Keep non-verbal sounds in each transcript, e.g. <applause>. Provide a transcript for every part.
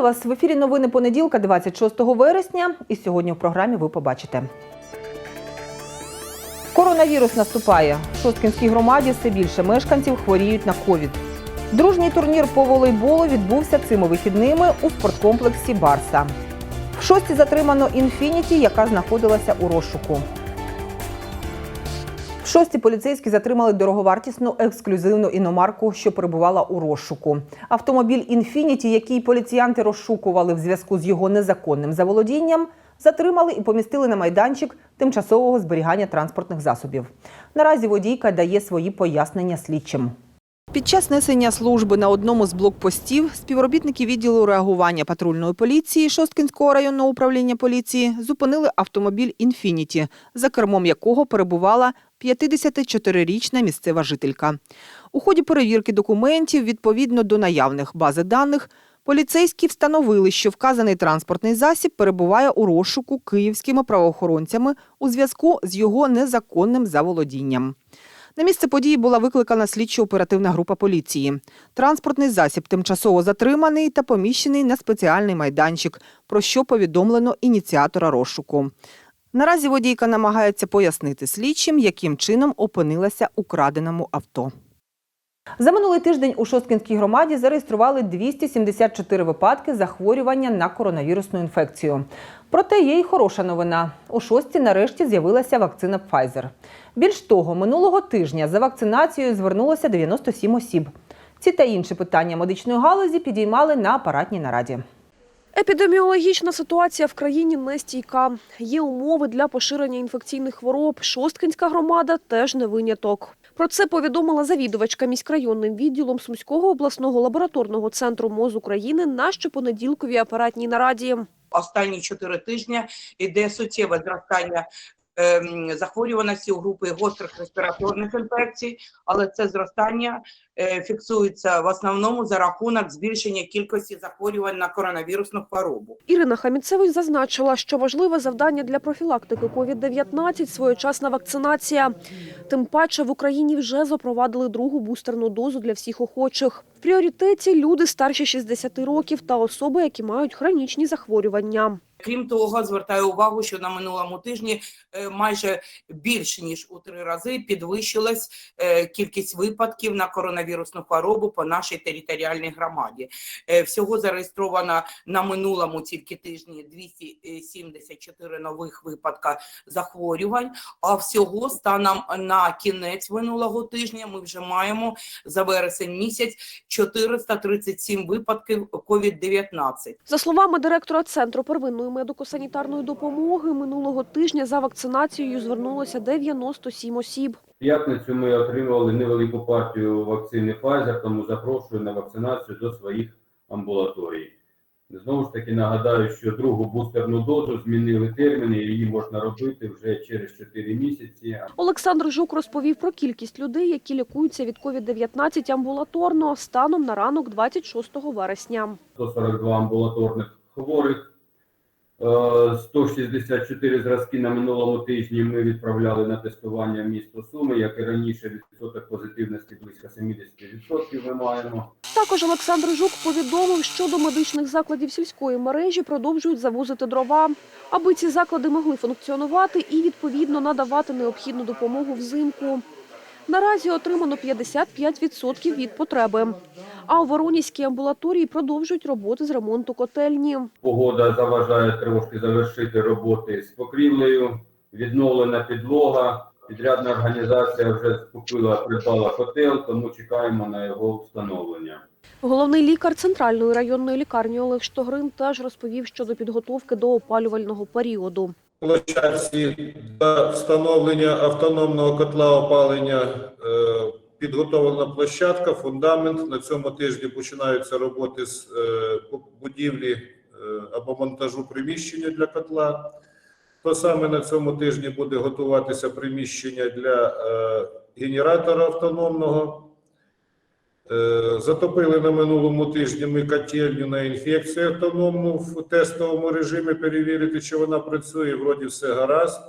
Вітаю вас в ефірі. Новини понеділка, 26 вересня. І сьогодні в програмі ви побачите. Коронавірус наступає. В Шосткінській громаді все більше мешканців хворіють на ковід. Дружній турнір по волейболу відбувся цими вихідними у спорткомплексі Барса. В шості затримано інфініті, яка знаходилася у розшуку. Шості поліцейські затримали дороговартісну ексклюзивну іномарку, що перебувала у розшуку. Автомобіль інфініті, який поліціянти розшукували в зв'язку з його незаконним заволодінням, затримали і помістили на майданчик тимчасового зберігання транспортних засобів. Наразі водійка дає свої пояснення слідчим. Під час несення служби на одному з блокпостів співробітники відділу реагування патрульної поліції Шосткінського районного управління поліції зупинили автомобіль «Інфініті», за кермом якого перебувала 54-річна місцева жителька. У ході перевірки документів відповідно до наявних бази даних поліцейські встановили, що вказаний транспортний засіб перебуває у розшуку київськими правоохоронцями у зв'язку з його незаконним заволодінням. На місце події була викликана слідчо-оперативна група поліції. Транспортний засіб тимчасово затриманий та поміщений на спеціальний майданчик, про що повідомлено ініціатора розшуку. Наразі водійка намагається пояснити слідчим, яким чином опинилася у краденому авто. За минулий тиждень у Шосткінській громаді зареєстрували 274 випадки захворювання на коронавірусну інфекцію. Проте є й хороша новина. У шості нарешті з'явилася вакцина Pfizer. Більш того, минулого тижня за вакцинацією звернулося 97 осіб. Ці та інші питання медичної галузі підіймали на апаратній нараді. Епідеміологічна ситуація в країні нестійка. Є умови для поширення інфекційних хвороб. Шосткинська громада теж не виняток. Про це повідомила завідувачка міськрайонним відділом Сумського обласного лабораторного центру МОЗ України на щопонеділковій апаратній нараді. останні чотири тижні йде суттєве зростання ем, захворюваності у групи гострих респіраторних інфекцій, але це зростання е, фіксується в основному за рахунок збільшення кількості захворювань на коронавірусну хворобу. Ірина Хаміцевич зазначила, що важливе завдання для профілактики COVID-19 – своєчасна вакцинація. Тим паче в Україні вже запровадили другу бустерну дозу для всіх охочих. В пріоритеті люди старші 60 років та особи, які мають хронічні захворювання. Крім того, звертаю увагу, що на минулому тижні е, майже більше ніж у три рази підвищилась е, кількість випадків на коронавірусну хворобу по нашій територіальній громаді. Е, Всього зареєстровано на минулому тільки тижні 274 нових випадка захворювань. А всього станом на кінець минулого тижня ми вже маємо за вересень місяць 437 випадків COVID-19. За словами директора Центру первинної медико-санітарної допомоги, минулого тижня за вакцинацією звернулося 97 осіб. П'ятницю ми отримували невелику партію вакцини Pfizer, тому запрошую на вакцинацію до своїх амбулаторій. Знову ж таки нагадаю, що другу бустерну дозу змінили терміни, її можна робити вже через 4 місяці. Олександр Жук розповів про кількість людей, які лікуються від COVID-19 амбулаторно станом на ранок 26 вересня. 142 амбулаторних хворих, 164 зразки на минулому тижні ми відправляли на тестування місто Суми. Як і раніше, відсоток позитивності близько 70% ми маємо. Також Олександр Жук повідомив, що до медичних закладів сільської мережі продовжують завозити дрова, аби ці заклади могли функціонувати і відповідно надавати необхідну допомогу взимку. Наразі отримано 55% від потреби. А у Воронізькій амбулаторії продовжують роботи з ремонту котельні. Погода заважає трошки завершити роботи з покрівлею, відновлена підлога. Підрядна організація вже скупила, придбала котел, тому чекаємо на його встановлення. Головний лікар центральної районної лікарні Олег Штогрин теж розповів щодо підготовки до опалювального періоду. Площадці для встановлення автономного котла опалення е, підготовлена площадка, фундамент. На цьому тижні починаються роботи з е, будівлі е, або монтажу приміщення для котла. То саме на цьому тижні буде готуватися приміщення для генератора автономного. Е, Затопили на минулому тижні ми котельню на інфекцію автономну в тестовому режимі перевірити, чи вона працює. Вроді все гаразд.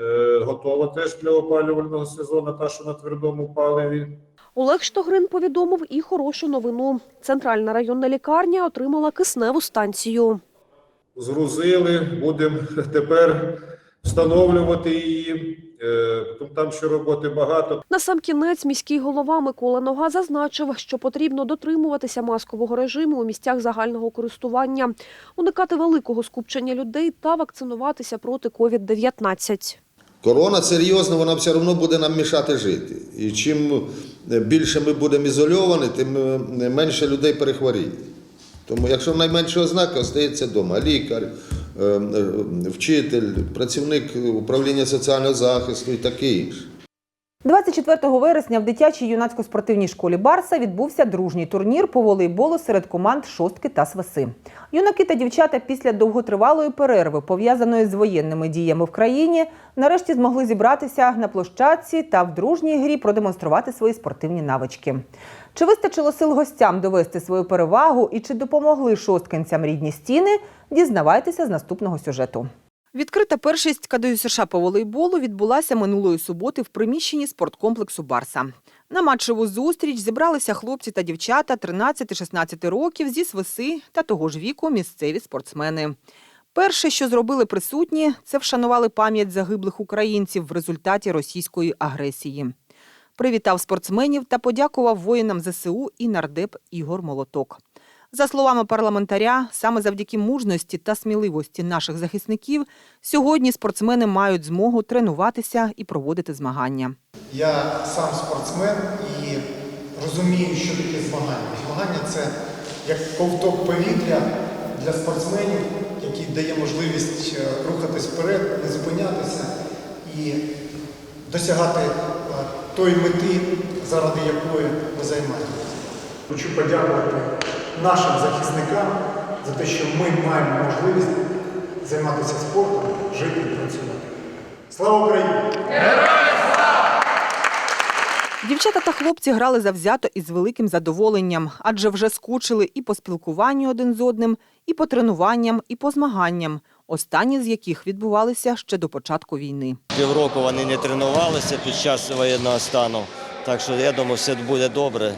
Е, Готова теж для опалювального сезону, та що на твердому паливі. Олег Штогрин повідомив і хорошу новину. Центральна районна лікарня отримала кисневу станцію. Згрузили, будемо тепер встановлювати її. Е, Там ще роботи багато. Насамкінець міський голова Микола Нога зазначив, що потрібно дотримуватися маскового режиму у місцях загального користування, уникати великого скупчення людей та вакцинуватися проти COVID-19. Корона серйозна, вона все одно буде нам мішати жити. І чим більше ми будемо ізольовані, тим е, менше людей перехворіє. Тому, якщо найменше ознаки, остається вдома. Лікар, е, е, вчитель, працівник управління соціального захисту і таке інше. 24 вересня в дитячій юнацько-спортивній школі Барса відбувся дружній турнір по волейболу серед команд шостки та свиси. Юнаки та дівчата після довготривалої перерви, пов'язаної з воєнними діями в країні, нарешті змогли зібратися на площадці та в дружній грі продемонструвати свої спортивні навички. Чи вистачило сил гостям довести свою перевагу і чи допомогли шосткинцям рідні стіни? Дізнавайтеся з наступного сюжету. Відкрита першість КДЮ США по волейболу відбулася минулої суботи в приміщенні спорткомплексу Барса. На матчеву зустріч зібралися хлопці та дівчата 13-16 років зі свиси та того ж віку місцеві спортсмени. Перше, що зробили присутні, це вшанували пам'ять загиблих українців в результаті російської агресії. Привітав спортсменів та подякував воїнам ЗСУ і нардеп Ігор Молоток. За словами парламентаря, саме завдяки мужності та сміливості наших захисників сьогодні спортсмени мають змогу тренуватися і проводити змагання. Я сам спортсмен і розумію, що таке змагання. Змагання це як ковток повітря для спортсменів, який дає можливість е, рухатись вперед, не зупинятися і досягати е, тої мети, заради якої ви займаєтеся. Хочу подякувати нашим захисникам за те, що ми маємо можливість займатися спортом, жити і працювати. Слава Україні! Дівчата та хлопці грали завзято і з великим задоволенням, адже вже скучили і по спілкуванню один з одним, і по тренуванням, і по змаганням, останні з яких відбувалися ще до початку війни. Півроку вони не тренувалися під час воєнного стану. Так що я думаю, все буде добре.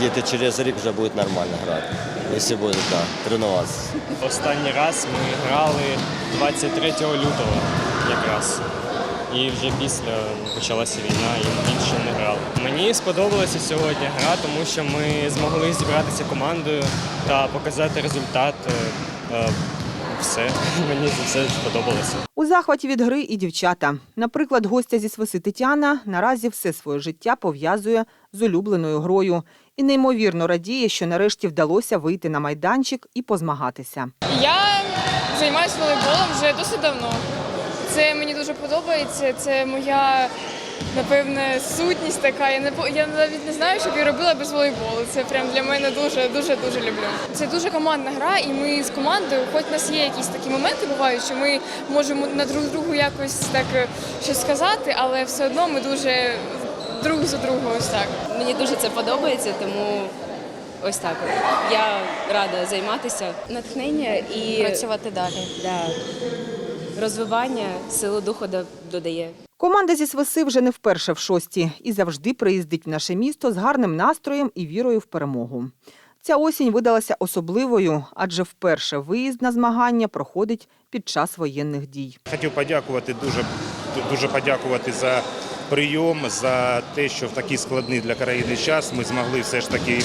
Діти через рік вже будуть нормально грати, якщо будуть так, тренуватися. Останній раз ми грали 23 лютого якраз. І вже після почалася війна і більше не грали. Мені сподобалася сьогодні гра, тому що ми змогли зібратися командою та показати результат. Е, е, Все, <laughs> мені це все сподобалося. У захваті від гри і дівчата. Наприклад, гостя зі свиси Тетяна наразі все своє життя пов'язує з улюбленою грою і неймовірно радіє, що нарешті вдалося вийти на майданчик і позмагатися. Я займаюся волейболом вже досить давно. Це мені дуже подобається. Це моя, напевне, сутність така. Я не я навіть не знаю, що б я робила без волейболу. Це прям для мене дуже дуже дуже люблю. Це дуже командна гра, і ми з командою, хоч у нас є якісь такі моменти, бувають, що ми можемо на друг другу якось так е, щось сказати, але все одно ми дуже друг за другу ось так. Мені дуже це подобається, тому ось так. Я рада займатися. Натхнення і працювати далі. Да. Розвивання, силу духу додає. Команда зі свиси вже не вперше в шості і завжди приїздить в наше місто з гарним настроєм і вірою в перемогу. Ця осінь видалася особливою, адже вперше виїзд на змагання проходить під час воєнних дій. Хотів подякувати дуже, дуже подякувати за прийом, за те, що в такий складний для країни час ми змогли все ж таки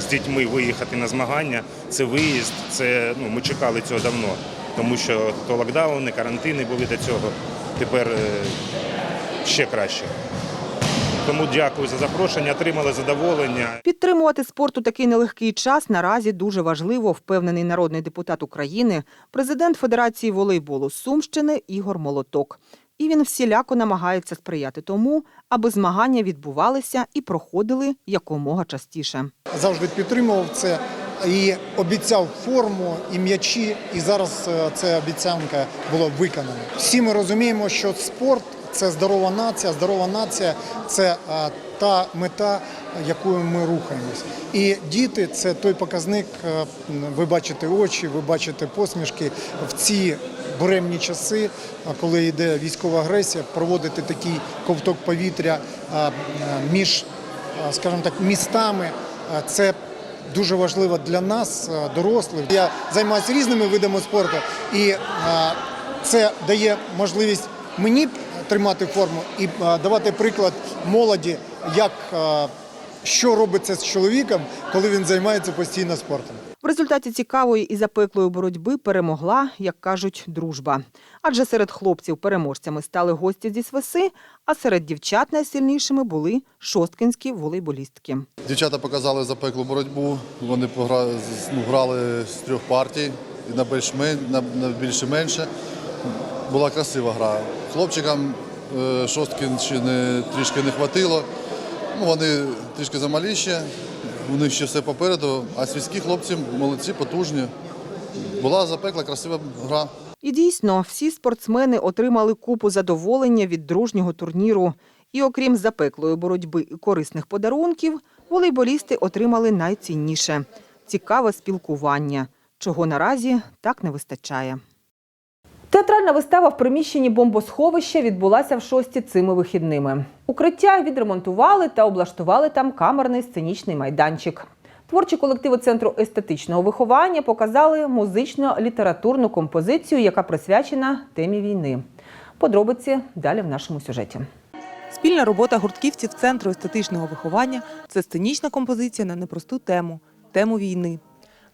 з дітьми виїхати на змагання. Це виїзд, це ну ми чекали цього давно, тому що то локдауни, карантини були до цього. Тепер е, ще краще. Тому дякую за запрошення, отримали задоволення. Підтримувати спорт у такий нелегкий час наразі дуже важливо, впевнений народний депутат України, президент Федерації волейболу Сумщини Ігор Молоток. І він всіляко намагається сприяти тому, аби змагання відбувалися і проходили якомога частіше. завжди підтримував це і обіцяв форму і м'ячі. І зараз е, ця обіцянка була виконана. Всі ми розуміємо, що спорт це здорова нація. Здорова нація це е, та мета, якою ми рухаємось. І діти це той показник. е, Ви бачите очі, ви бачите посмішки в ці. Буремні часи, коли йде військова агресія, проводити такий ковток повітря а, між е, скажімо так, містами. Е, Це дуже важливо для нас, е, дорослих. Я займаюся різними видами спорту, і е, це дає можливість мені тримати форму і е, давати приклад молоді, як е, що робиться з чоловіком, коли він займається постійно спортом. В результаті цікавої і запеклої боротьби перемогла, як кажуть, дружба. Адже серед хлопців переможцями стали гості зі Свиси, а серед дівчат найсильнішими були шосткинські волейболістки. Дівчата показали запеклу боротьбу. Вони ну, грали з трьох партій і на більш на, більше менше. Була красива гра. Хлопчикам е, Шосткінщини трішки не хватило. Ну, вони трішки замалі ще, у них ще все попереду, а свійські хлопці молодці, потужні. Була запекла, красива гра. І дійсно, всі спортсмени отримали купу задоволення від дружнього турніру. І окрім запеклої боротьби і корисних подарунків, волейболісти отримали найцінніше цікаве спілкування, чого наразі так не вистачає. Театральна вистава в приміщенні бомбосховища відбулася в шості цими вихідними. Укриття відремонтували та облаштували там камерний сценічний майданчик. Творчі колективи центру естетичного виховання показали музично-літературну композицію, яка присвячена темі війни. Подробиці далі в нашому сюжеті. Спільна робота гуртківців Центру естетичного виховання це сценічна композиція на непросту тему тему війни.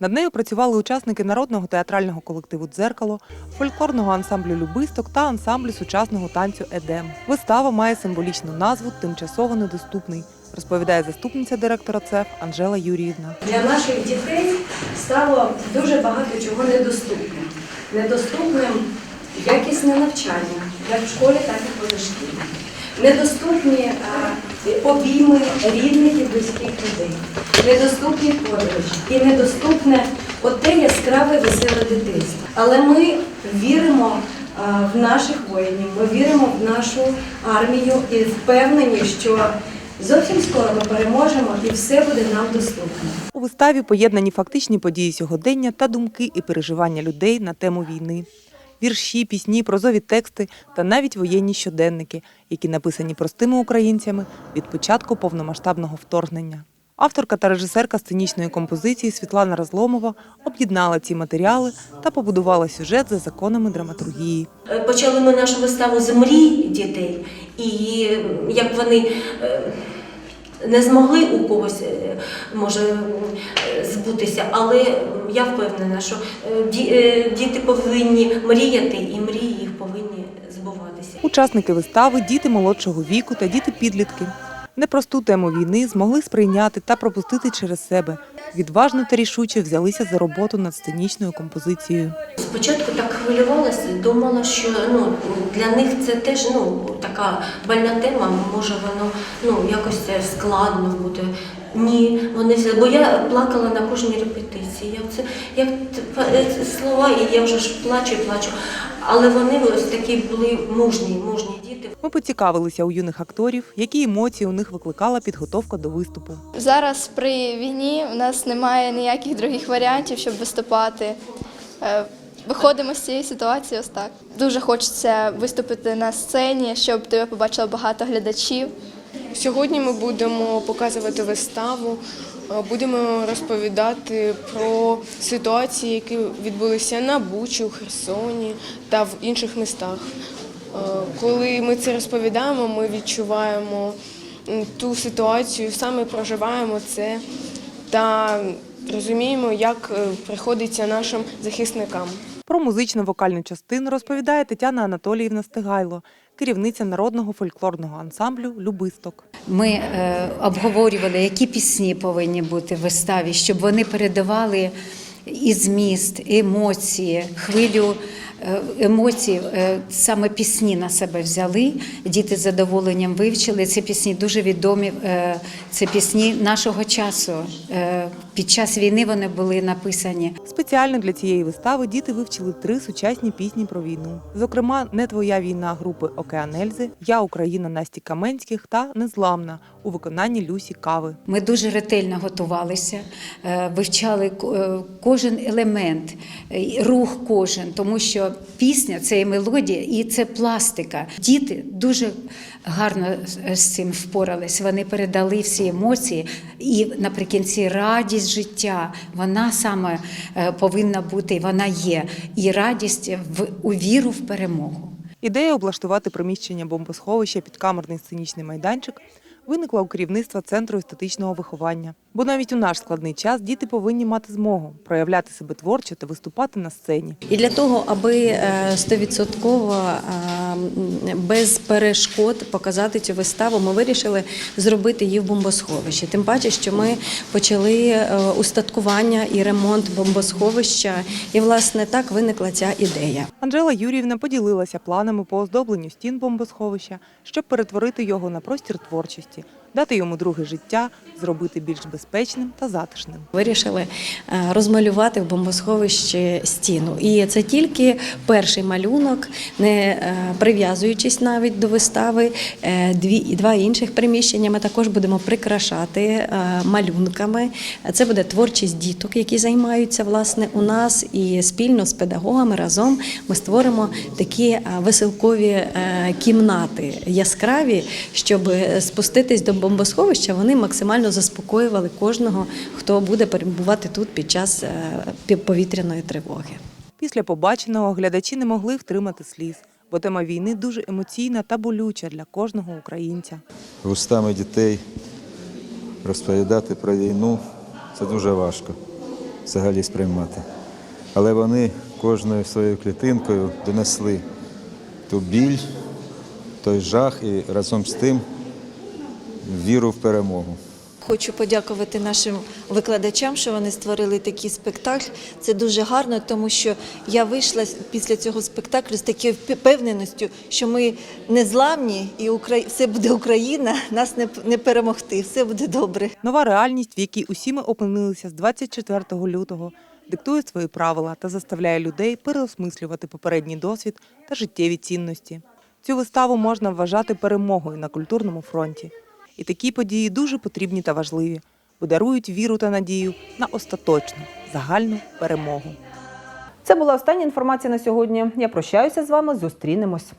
Над нею працювали учасники народного театрального колективу Дзеркало, фольклорного ансамблю Любисток та ансамблю сучасного танцю Едем. Вистава має символічну назву Тимчасово недоступний, розповідає заступниця директора ЦЕФ Анжела Юріївна. Для наших дітей стало дуже багато чого недоступним. Недоступним якісне навчання, як в школі, так і позашкільні. Недоступні е, обійми рідних і близьких людей, недоступні подорожі і недоступне оте яскраве веселе дитинство. Але ми віримо е, в наших воїнів, ми віримо в нашу армію і впевнені, що зовсім скоро ми переможемо і все буде нам доступно. У виставі поєднані фактичні події сьогодення та думки і переживання людей на тему війни. Вірші, пісні, прозові тексти та навіть воєнні щоденники, які написані простими українцями від початку повномасштабного вторгнення. Авторка та режисерка сценічної композиції Світлана Разломова об'єднала ці матеріали та побудувала сюжет за законами драматургії. Е, Почали ми нашу виставу з мрій дітей, і як вони е, не змогли у когось е, може е, збутися, але я впевнена, що е, ді- діти повинні мріяти, і мрії їх повинні збуватися. Учасники вистави, діти молодшого віку та діти-підлітки. Непросту тему війни змогли сприйняти та пропустити через себе. Відважно та рішуче взялися за роботу над сценічною композицією. Спочатку так хвилювалася, думала, що ну для них це теж ну така больна тема. Може воно ну якось це складно буде. Ні, вони взяли, бо я плакала на кожній репетиції. Я це як слова, і я вже ж плачу, і плачу. Але вони ось такі були мужні, мужні діти. Ми поцікавилися у юних акторів, які емоції у них викликала підготовка до виступу. Зараз при війні у нас немає ніяких других варіантів, щоб виступати. Е, Виходимо з цієї ситуації ось так. Дуже хочеться виступити на сцені, щоб тебе побачило багато глядачів. Сьогодні ми будемо показувати виставу, е, будемо розповідати про ситуації, які відбулися на Бучі, у Херсоні та в інших містах. Е, Коли ми це розповідаємо, ми відчуваємо ту ситуацію, саме проживаємо це та розуміємо, як е, приходиться нашим захисникам. Про музично-вокальну частину розповідає Тетяна Анатоліївна Стигайло, керівниця народного фольклорного ансамблю Любисток. Ми е, обговорювали, які пісні повинні бути в виставі, щоб вони передавали і зміст, і емоції, хвилю е, емоцій. Е, саме пісні на себе взяли. Діти з задоволенням вивчили. Ці пісні дуже відомі. Е, це пісні нашого часу. Під час війни вони були написані. Спеціально для цієї вистави діти вивчили три сучасні пісні про війну. Зокрема, Не твоя війна групи Океан Ельзи, Я Україна Насті Каменських та Незламна у виконанні Люсі Кави. Ми дуже ретельно готувалися, е, вивчали е, кожен елемент, е, рух кожен, тому що пісня це і мелодія, і це пластика. Діти дуже гарно з- з цим впорались. Вони передали всі емоції, і наприкінці радість життя. Вона саме е, повинна бути, і вона є. І радість в у віру в перемогу. Ідея облаштувати приміщення бомбосховища під камерний сценічний майданчик виникла у керівництва центру естетичного виховання. Бо навіть у наш складний час діти повинні мати змогу проявляти себе творчо та виступати на сцені. І для того, аби е, стовідсотково е, без перешкод показати цю виставу, ми вирішили зробити її в бомбосховищі. Тим паче, що ми почали е, устаткування і ремонт бомбосховища, і власне так виникла ця ідея. Анжела Юріївна поділилася планами по оздобленню стін бомбосховища, щоб перетворити його на простір творчості, дати йому друге життя, зробити більш безпечним та затишним. Вирішили е, розмалювати в бомбосховищі стіну. І це тільки перший малюнок, не е, прив'язуючись навіть до вистави. Е, Дві два інших приміщення ми також будемо прикрашати малюнками. Це буде творчість діток, які займаються власне у нас, і спільно з педагогами разом ми створимо такі веселкові кімнати яскраві, щоб спуститись до бомбосховища. Вони максимально заспокоювали кожного, хто буде перебувати тут під час е, повітряної тривоги. Після побаченого глядачі не могли втримати сліз, бо тема війни дуже емоційна та болюча для кожного українця. Вустами дітей розповідати про війну це дуже важко взагалі сприймати. Але вони кожною своєю клітинкою донесли ту біль, той жах і разом з тим віру в перемогу. Хочу подякувати нашим викладачам, що вони створили такий спектакль. Це дуже гарно, тому що я вийшла після цього спектаклю з такою впевненістю, що ми незламні і Украї... все буде Україна, нас не, не перемогти, все буде добре. Нова реальність, в якій усі ми опинилися з 24 лютого, диктує свої правила та заставляє людей переосмислювати попередній досвід та життєві цінності. Цю виставу можна вважати перемогою на культурному фронті. І такі події дуже потрібні та важливі, бо дарують віру та надію на остаточну загальну перемогу. Це була остання інформація на сьогодні. Я прощаюся з вами. Зустрінемось.